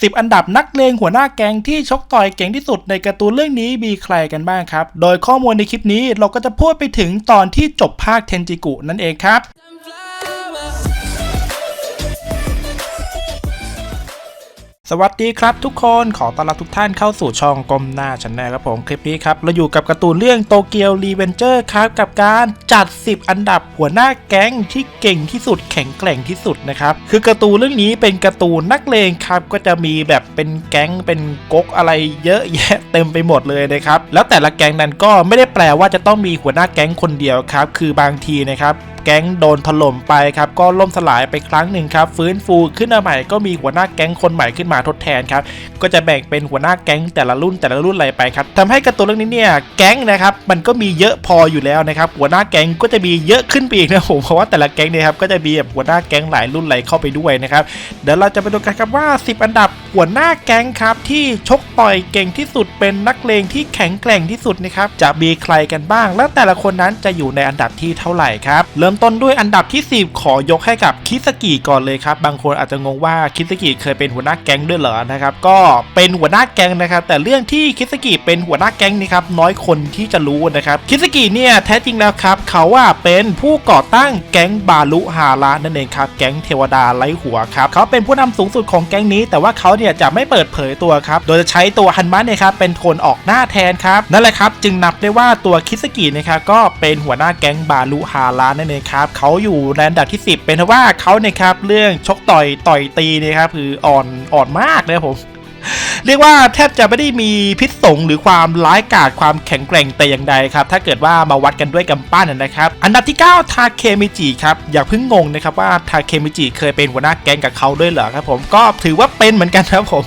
10 อันดับนักเลงหัวหน้าแก๊งที่ชกต่อยเก่งที่สุดในการ์ตูนเรื่องนี้มีใครกันบ้างครับ โดยข้อมูลในคลิปนี้เราก็จะพูดไปถึงตอนที่จบภาคเทนจิกุนั่นเองครับ สวัสดีครับทุกคนขอต้อนรับทุกท่านเข้าสู่ช่องกลมหน้าชันแนลครับผมคลิปนี้ครับ เราอยู่กับการ์ตูนเรื่องโตเกียวรีเวนเจอร์ครับกับการจัด 10 อันดับหัวหน้าแก๊งที่เก่งที่สุดแข็งแกร่งที่สุดนะครับ คือการ์ตูนเรื่องนี้เป็นการ์ตูนนักเลงครับ ก็จะมีแบบเป็นแก๊งเป็นก๊กอะไรเยอะแยะเต็มไปหมดเลยนะครับแล้วแต่ละแก๊งนั้นก็ไม่ได้แปลว่าจะต้องมีหัวหน้าแก๊งคนเดียวครับคือบางทีนะครับ แก๊งโดนถล่มไปครับก็ล่มสลายไปครั้งหนึ่งครับฟื้นฟูขึ้นมาใหม่ก็มีหัวหน้าแก๊งคนใหม่ขึ้นมาทดแทนครับก็จะแบ่งเป็นหัวหน้าแก๊งแต่ละรุ่นแต่ละรุ่นอะไรไปครับทำให้การ์ตูนเรื่องนี้เนี่ยแก๊งนะครับมันก็มีเยอะพออยู่แล้วนะครับหัวหน้าแก๊งก็จะมีเยอะขึ้นไปอีกนะผมเพราะว่าแต่ละแก๊งเนี่ยครับก็จะมีแบบหัวหน้าแก๊งหลายรุ่นไหลเข้าไปด้วยนะครับเดี๋ยวเราจะไปดูกันครับว่า 10 อันดับหัวหน้าแก๊งครับที่ชกต่อยเก่งที่สุดเป็นนักเลงที่แข็งแกร่งที่สุดนะครับจะมีใครกันบ้าง และแต่ละคนนั้นจะอยู่ในอันดับที่เท่าไหร่ครับเริ่มต้นด้วยอันดับที่ 10 ขอยกให้กับคิสกิก่อนเลยครับ บางคนอาจจะงงว่าคิสกิเคยเป็นหัวหน้าแก๊งด้วยเหรอนะครับ ก็เป็นหัวหน้าแก๊งนะครับ แต่เรื่องที่คิสกิเป็นหัวหน้าแก๊งนี่ครับน้อยคนที่จะรู้นะครับคิสกิเนี่ยแท้จริงแล้วครับเขาว่าเป็นผู้ก่อตั้งแก๊งบาลุฮาระนั่นเองครับแก๊งเทวดาไร้หัวครับเขาเป็นผู้นำสูงสุดของแก๊งนี้ แต่ว่าเขาเนี่ยจะไม่เปิดเผยตัวครับโดยจะใช้ตัวฮันมะเนี่ยครับเป็นคนออกหน้าแทนครับนั่นแหละครับจึงนับได้ว่าตัวคิสกินะครับก็เป็นหัวหน้าแก๊งบาลุฮาระนั่นเองครับเขาอยู่ในอันดับที่ 10 เป็นเพราะว่าเขาเนี่ยครับเรื่องชกต่อยต่อยตีเนะครับคืออ่อนอ่อนมากนะครับผมเรียกว่าแทบจะไม่ได้มีพิษสงหรือความร้ายกาจความแข็งแกร่งแต่อย่างใดครับ ถ้าเกิดว่ามาวัดกันด้วยกำปั้นนะครับ อันดับที่ 9 ทาเคมิจิครับอย่าเพิ่งงงนะครับว่าทาเคมิจิเคยเป็นหัวหน้าแก๊งกับเขาด้วยเหรอครับผมก็ถือว่าเป็นเหมือนกันครับผม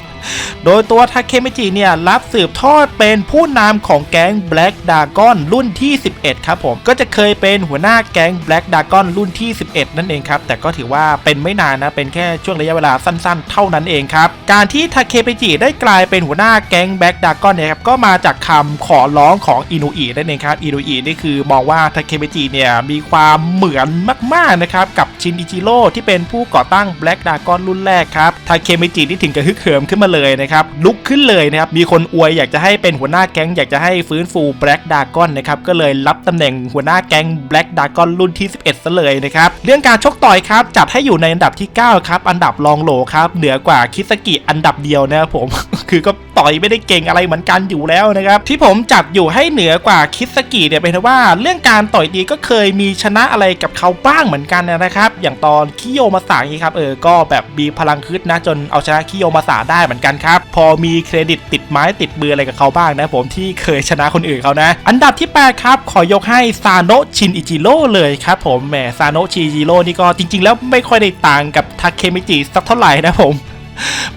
โดยตัวทาเคมิจิเนี่ยรับสืบทอดเป็นผู้นำของแก๊ง Black Dragon รุ่นที่ 11 ครับผม ก็จะเคยเป็นหัวหน้าแก๊ง Black Dragon รุ่นที่ 11 นั่นเองครับ แต่ก็ถือว่าเป็นไม่นานนะ เป็นแค่ช่วงระยะเวลาสั้นๆ เท่านั้นเองครับ การที่ทาเคมิจิได้กลายเป็นหัวหน้าแก๊ง Black Dragon เนี่ยครับ ก็มาจากคำขอร้องของอินุอินั่นเองครับ อินุอินี่คือมองว่าทาเคมิจิเนี่ยมีความเหมือนมากๆนะครับกับชินอิจิโร่ที่เป็นผู้ก่อตั้ง Black Dragon รุ่นแรกครับ ทาเคมิจินี่ถึงกับฮึกเหิมขึ้นมาเลยนะครับลุกขึ้นเลยนะครับมีคนอวยอยากจะให้เป็นหัวหน้าแก๊งอยากจะให้ฟื้นฟู Black Dragon นะครับก็เลยรับตำแหน่งหัวหน้าแก๊ง Black Dragon รุ่นที่ 11ซะเลยนะครับเรื่องการชกต่อยครับจัดให้อยู่ในอันดับที่ 9 ครับ อันดับรองโหลครับเหนือกว่าคิสกิอันดับเดียวนะครับผมคือก็ต่อยไม่ได้เก่งอะไรเหมือนกันอยู่แล้วนะครับที่ผมจัดอยู่ให้เหนือกว่าคิสกิเนี่ยเป็นเพราะว่าเรื่องการต่อยดีก็เคยมีชนะอะไรกับเขาบ้างเหมือนกันนะครับ อย่างตอนคิโยมาสาอย่างนี้ครับเออก็แบบมีพลังคึดนะจนเอาชนะคิโยมาสาได้เหมือนกันครับ พอมีเครดิตติดไม้ติดมืออะไรกับเขาบ้างนะผมที่เคยชนะคนอื่นเขานะ อันดับที่ 8 ครับ ขอยกให้ซาโนชินอิจิโร่เลยครับผมแหมซาโนชิอิจิโร่นี่ก็จริง ๆ แล้วไม่ค่อยได้ต่างกับทาเคมิจิสักเท่าไหร่นะผม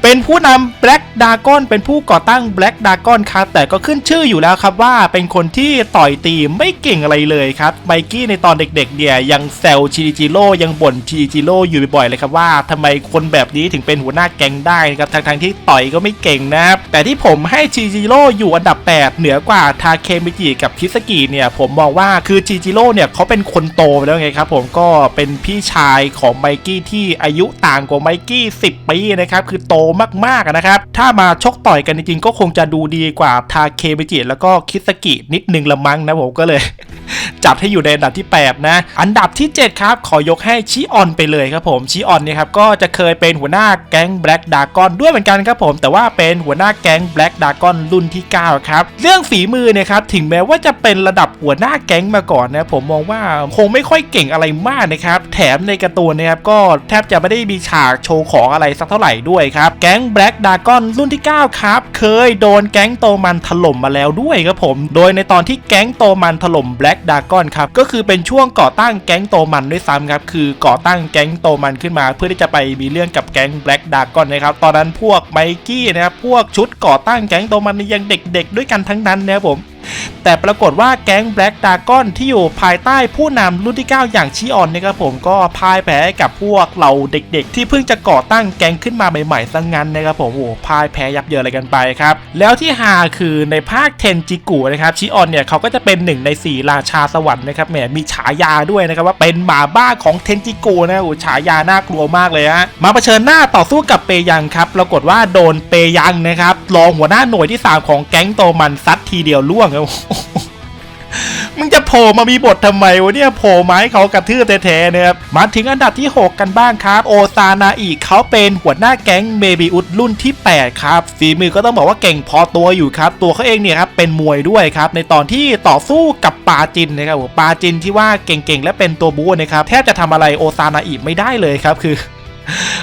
เป็นผู้นำ Black Dragon เป็นผู้ก่อตั้ง Black Dragon ครับแต่ก็ขึ้นชื่ออยู่แล้วครับว่าเป็นคนที่ต่อยตีไม่เก่งอะไรเลยครับไมกี้ในตอนเด็กๆเนี่ยยังแซวชิจิโร่ยังบ่นชิจิโร่อยู่บ่อยๆเลยครับว่าทำไมคนแบบนี้ถึงเป็นหัวหน้าแก๊งได้นะครับทั้งๆที่ต่อยก็ไม่เก่งนะครับแต่ที่ผมให้ชิจิโร่อยู่อันดับ 8 เหนือกว่าทาเคมิจิกับคิสกิเนี่ยผมมองว่าคือชิจิโร่เนี่ยเขาเป็นคนโตไปแล้วไงครับผมก็เป็นพี่ชายของไมกี้ที่อายุต่างกว่าไมกี้10ปีนะครับคือโตมากๆนะครับ ถ้ามาชกต่อยกันจริงๆก็คงจะดูดีกว่าทาเคมิจิแล้วก็คิสกินิดนึงละมั้งนะผมก็เลย จัดให้อยู่ในอันดับที่ 8 นะ อันดับที่ 7 ครับ ขอยกให้ชิออนไปเลยครับผมชิออนเนี่ยครับก็จะเคยเป็นหัวหน้าแก๊ง Black Dragon ด้วยเหมือนกันครับผม แต่ว่าเป็นหัวหน้าแก๊ง Black Dragon รุ่นที่ 9 ครับ เรื่องฝีมือเนี่ยครับถึงแม้ว่าจะเป็นระดับหัวหน้าแก๊งมาก่อนนะผมมองว่าคงไม่ค่อยเก่งอะไรมากนะครับแถมในการ์ตูนนะครับก็แทบจะไม่ได้มีฉากโชว์ของอะไรสักเท่าไหร่ด้วยครับแก๊ง Black Dragon รุ่นที่ 9 ครับ เคยโดนแก๊งโตมันถล่มมาแล้วด้วยครับผม โดยในตอนที่แก๊งโตมันถล่มแบลากอนครับก็คือเป็นช่วงก่อตั้งแก๊งโตมันด้วยซ้ำครับคือก่อตั้งแก๊งโตมันขึ้นมา เพื่อที่จะไปมีเรื่องกับแก๊งแบล็กดากอนนะครับตอนนั้นพวกไมกี้นะครับพวกชุดก่อตั้งแก๊งโตมันนี่ยังเด็ก ๆ ด้วยกันทั้งนั้นนะครับผม แต่ปรากฏว่าแก๊งแบล็กดากอนที่อยู่ภายใต้ผู้นำรุ่นที่ 9 อย่างชิออนนะครับผมก็พ่ายแพ้กับพวกเราเด็กๆ ที่เพิ่งจะก่อตั้งแก๊งขึ้นมาใหม่ๆซะงงั้นนะครับผมโอ้โหพ่ายแพ้ยับเยินอะไรกันไปครับแล้วที่ฮาคือในภาคเทนจิกุนะครับชิออนเนี่ยเขาก็จะเป็นหนึ่งในสี่ราชาสวรรค์นะครับแหมมีฉายาด้วยนะครับว่าเป็นหมาบ้าของเทนจิกุนะโอ้ฉายาน่ากลัวมากเลยฮะมาเผชิญหน้าต่อสู้กับเปยังครับปรากฏว่าโดนเปยังนะครับรองหัวหน้าหน่วยที่ 3 ของแก๊งโตมันซัด ทีเดียวล่วงครับมึงจะโผล่มามีบททำไมวะเนี่ยโผล่มาให้เขากระทืบแท้ๆนะครับมาถึงอันดับที่ 6 กันบ้างครับ โอซานาอิเขาเป็นหัวหน้าแก๊งเมบิอุดรุ่นที่ 8 ครับฝีมือก็ต้องบอกว่าเก่งพอตัวอยู่ครับ ตัวเขาเองเนี่ยครับเป็นมวยด้วยครับ ในตอนที่ต่อสู้กับปาจินนะครับปาจินที่ว่าเก่งๆ และเป็นตัวบู๊นะครับแทบจะทำอะไรโอซานาอิไม่ได้เลยครับคือ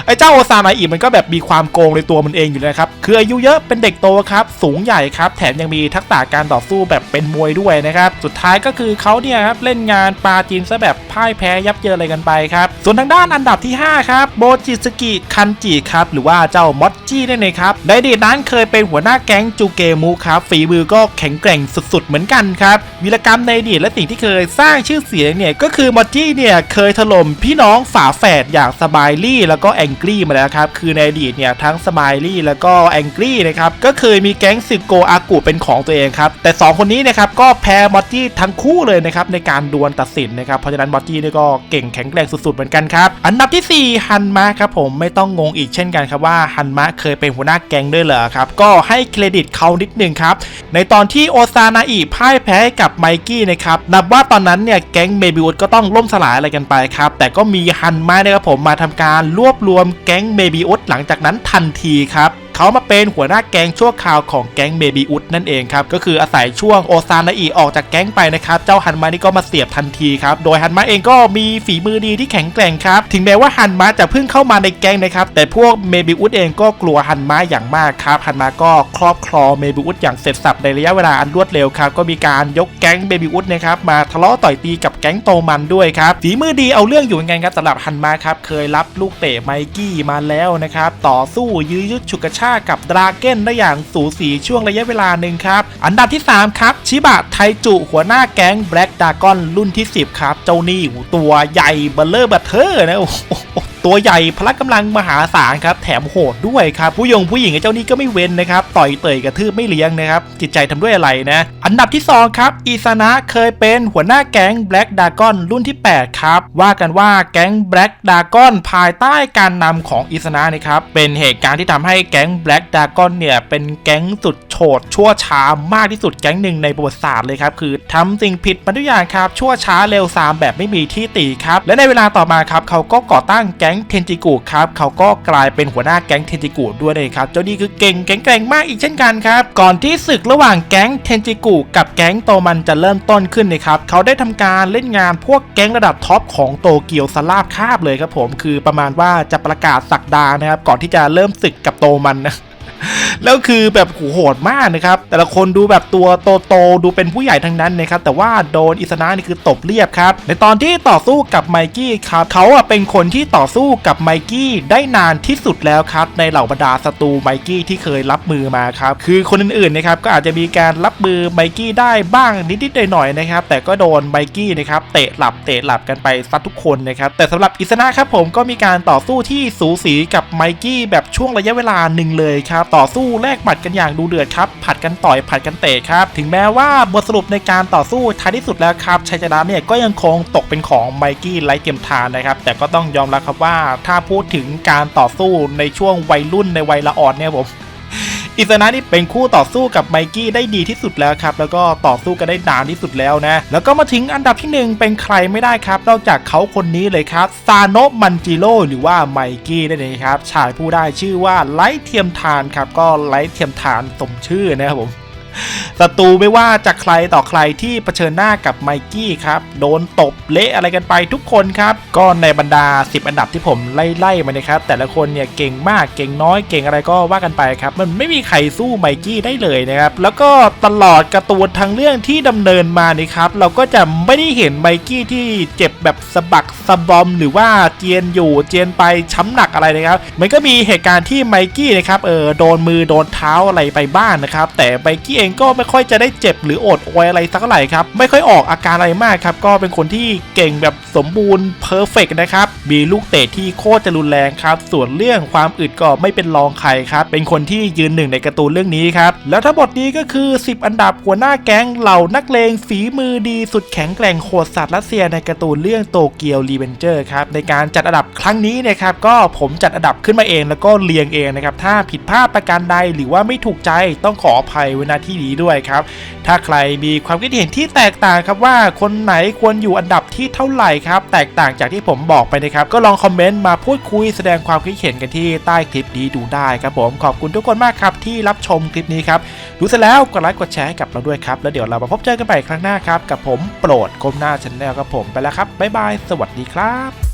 ไอ้เจ้าโอซานาอิมันก็แบบมีความโกงในตัวมันเองอยู่นะครับ คืออายุเยอะเป็นเด็กโตครับ สูงใหญ่ครับ แถมยังมีทักษะการต่อสู้แบบเป็นมวยด้วยนะครับ สุดท้ายก็คือเขาเนี่ยครับเล่นงานปาจีนซะแบบพ่ายแพ้ยับเยินอะไรกันไปครับ ส่วนทางด้านอันดับที่ 5 ครับโบจิสกิคันจิครับ หรือว่าเจ้ามอดจี้นั่นเองครับในอดีตนั้นเคยเป็นหัวหน้าแก๊งจูเกมูครับฝีมือก็แข็งแกร่งสุดๆ เหมือนกันครับวีรกรรมในอดีตและสิ่งที่เคยสร้างชื่อเสียงเนี่ยก็คือมอดจี้เนี่ยเคยถล่มพี่น้องฝาแฝดอย่างสบายลี่แล้วก็แองกี้มาแล้วครับ คือในอดีตเนี่ยทั้งสมายลี่แล้วก็แองกี้นะครับ ก็เคยมีแก๊งสึกโกอากุเป็นของตัวเองครับ แต่ 2 คนนี้นะครับก็แพ้มอตตี้ทั้งคู่เลยนะครับในการดวลตัดสินนะครับ เพราะฉะนั้นมอตตี้นี่ก็เก่งแข็งแกร่งสุดๆเหมือนกันครับ อันดับทีสี่4 ฮันมะครับผมไม่ต้องงงอีกเช่นกันครับว่าฮันมะเคยเป็นหัวหน้าแก๊งด้วยเหรอครับ ก็ให้เครดิตเขานิดนึงครับ ในตอนที่โอซานาอิพ่ายแพ้กับไมกี้นะครับ นับว่าตอนนั้นเนี่ยแก๊งเมบิวดก็ต้องล่มสลายอะไรกันไปครับ แต่ก็มีฮันมะนะครับผมมาทำการรวบรวมมแก๊งเมบิอุดหลังจากนั้นทันทีครับ เขามาเป็นหัวหน้าแก๊งชั่วคราวของแก๊งเบบีอุดนั่นเองครับก็คืออาศัยช่วงโอซานาอิออกจากแก๊งไปนะครับเจ้าฮันมานี่ก็มาเสียบทันทีครับโดยฮันมาเองก็มีฝีมือดีที่แข็งแกร่งครับถึงแม้ว่าฮันมาจะเพิ่งเข้ามาในแก๊งนะครับแต่พวกเมบิอุดเองก็กลัวฮันมาอย่างมากครับฮันมาก็ครอบครองเมบิอุดอย่างเสร็จสับในระยะเวลาอันรวดเร็วครับก็มีการยกแก๊งเบบีอุดนะครับมาทะเลาะต่อยตีกับแก๊งโตมันด้วยครับฝีมือดีเอาเรื่องอยู่เหมือนกันครับสำหรับฮันมาครับเคยรับลูกเตะไมกี้มาแล้วนะครับต่อสู้ยื้อยุดฉุกกระชากกับดราเก้นได้อย่างสูสีช่วงระยะเวลาหนึ่งครับ อันดับที่ 3 ครับ ชิบะไทจุหัวหน้าแก๊งแบล็กดากอนรุ่นที่ 10 ครับ เจ้านี่ตัวใหญ่เบลเลอร์บัตเทอร์นะ ตัวใหญ่พละกำลังมหาศาลครับแถมโหดด้วยครับผู้ยงผู้หญิงไอ้เจ้านี่ก็ไม่เว้นนะครับต่อยเตยกระทืบไม่เลี้ยงนะครับจิตใจทำด้วยอะไรนะอันดับที่ 2 ครับอิซานะเคยเป็นหัวหน้าแก๊งแบล็กดากอนรุ่นที่ 8 ครับ ว่ากันว่าแก๊งแบล็กดากอนภายใต้การนำของอิซานะนะครับเป็นเหตุการณ์ที่ทำให้แก๊งแบล็กดากอนเนี่ยเป็นแก๊งสุดโฉดชั่วช้ามากที่สุดแก๊งหนึ่งในประวัติศาสตร์เลยครับคือทำสิ่งผิดมาทุกอย่างครับชั่วช้าเร็วซามแบบไม่มีที่ติครับและในเวลาต่อมาครับเขาก็ก่อตั้งแก๊งก๊งเทนจิกุครับเขาก็กลายเป็นหัวหน้าแก๊งเทนจิกุด้วยนะครับเจ้านี่คือเก่งแข็งแกร่งมากอีกเช่นกันครับ ก่อนที่ศึกระหว่างแก๊งเทนจิกุกับแก๊งโตมันจะเริ่มต้นขึ้นนะครับเขาได้ทำการเล่นงานพวกแก๊งระดับท็อปของโตเกียวสลาบคาบเลยครับผมคือประมาณว่าจะประกาศสักดานะครับก่อนที่จะเริ่มศึกกับโตมันนะ แล้วคือแบบโหโหดมากนะครับ แต่ละคนดูแบบตัวโตๆดูเป็นผู้ใหญ่ทั้งนั้นนะครับ แต่ว่าโดนอิสนะนี่คือตบเรียบครับ ในตอนที่ต่อสู้กับไมกี้ครับ เขาอะเป็นคนที่ต่อสู้กับไมกี้ได้นานที่สุดแล้วครับ ในเหล่าบรรดาศัตรูไมกี้ที่เคยรับมือมาครับ คือคนอื่นๆนะครับก็อาจจะมีการรับมือไมกี้ได้บ้างนิดๆหน่อยๆนะครับ แต่ก็โดนไมกี้นะครับเตะหลับเตะหลับกันไปซัดทุกคนนะครับแต่สำหรับอิสนะครับผมก็มีการต่อสู้ที่สูสีกับไมกี้แบบช่วงระยะเวลาหนึ่งเลยครับต่อสู้แลกหมัดกันอย่างดูเดือดครับ ผัดกันต่อยผัดกันเตะครับ ถึงแม้ว่าบทสรุปในการต่อสู้ท้ายที่สุดแล้วครับชัยชนะเนี่ยก็ยังคงตกเป็นของไมกี้ไลท์เทียมทานนะครับ แต่ก็ต้องยอมรับครับว่าถ้าพูดถึงการต่อสู้ในช่วงวัยรุ่นในวัยละอ่อนเนี่ยผม อิสนะนี่เป็นคู่ต่อสู้กับไมกี้ได้ดีที่สุดแล้วครับ แล้วก็ต่อสู้กันได้นานที่สุดแล้วนะ แล้วก็มาถึงอันดับที่หนึ่งเป็นใครไม่ได้ครับ นอกจากเขาคนนี้เลยครับ ซาโนะมันจิโร่หรือว่าไมกี้นั่นเองครับ ชายผู้ได้ชื่อว่าไลท์เทียมทานครับ ก็ไลท์เทียมทานสมชื่อนะครับผม ศัตรูไม่ว่าจะใครต่อใครที่เผชิญหน้ากับไมกี้ครับโดนตบเละอะไรกันไปทุกคนครับ ก็ในบรรดา 10 อันดับที่ผมไล่ๆมานะครับแต่ละคนเนี่ยเก่งมากเก่งน้อยเก่งอะไรก็ว่ากันไปครับ มันไม่มีใครสู้ไมกี้ได้เลยนะครับแล้วก็ตลอดการ์ตูนทางเรื่องที่ดำเนินมานี่ครับเราก็จะไม่ได้เห็นไมกี้ที่เจ็บแบบสะบักสะบอม หรือว่าเจียนอยู่เจียนไปช้ำหนักอะไรนะครับมันก็มีเหตุการณ์ที่ไมกี้นะครับเออโดนมือโดนเท้าอะไรไปบ้างนะครับแต่ไมกี้เองก็ไม่ค่อยจะได้เจ็บหรือโอดโอยอะไรสักเท่าไหร่ครับ ไม่ค่อยออกอาการอะไรมากครับ ก็เป็นคนที่เก่งแบบสมบูรณ์เพอร์เฟกนะครับ มีลูกเตะที่โคตรจะรุนแรงครับ ส่วนเรื่องความอึดก็ไม่เป็นรองใครครับ เป็นคนที่ยืนหนึ่งในการ์ตูนเรื่องนี้ครับ แล้วทั้งหมดนี้ก็คือ 10 อันดับหัวหน้าแก๊งเหล่านักเลงฝีมือดีสุดแข็งแกร่งโหดสัตว์รัสเซียในการ์ตูนเรื่องโตเกียวรีเวนเจอร์ครับ ในการจัดอันดับครั้งนี้เนะครับ ก็ผมจัดอันดับขึ้นมาเองแล้วก็เรียงเองนะครับ ถ้าผิดพลาดประการใดหรือว่าไม่ถูกใจต้องขออภัยไว้ณที่นี้ด้วยครับ ถ้าใครมีความคิดเห็นที่แตกต่างครับว่าคนไหนควรอยู่อันดับที่เท่าไหร่ครับ แตกต่างจากที่ผมบอกไปนะครับ ก็ลองคอมเมนต์มาพูดคุยแสดงความคิดเห็นกันที่ใต้คลิปนี้ดูได้ครับผมขอบคุณทุกคนมากครับที่รับชมคลิปนี้ครับดูเสร็จแล้วกดไลค์กดแชร์ให้กับเราด้วยครับแล้วเดี๋ยวเรามาพบเจอกันใหม่ครั้งหน้าครับกับผมโปรดก้มหน้าชแนลครับผมไปแล้วครับบ๊ายบายสวัสดีครับ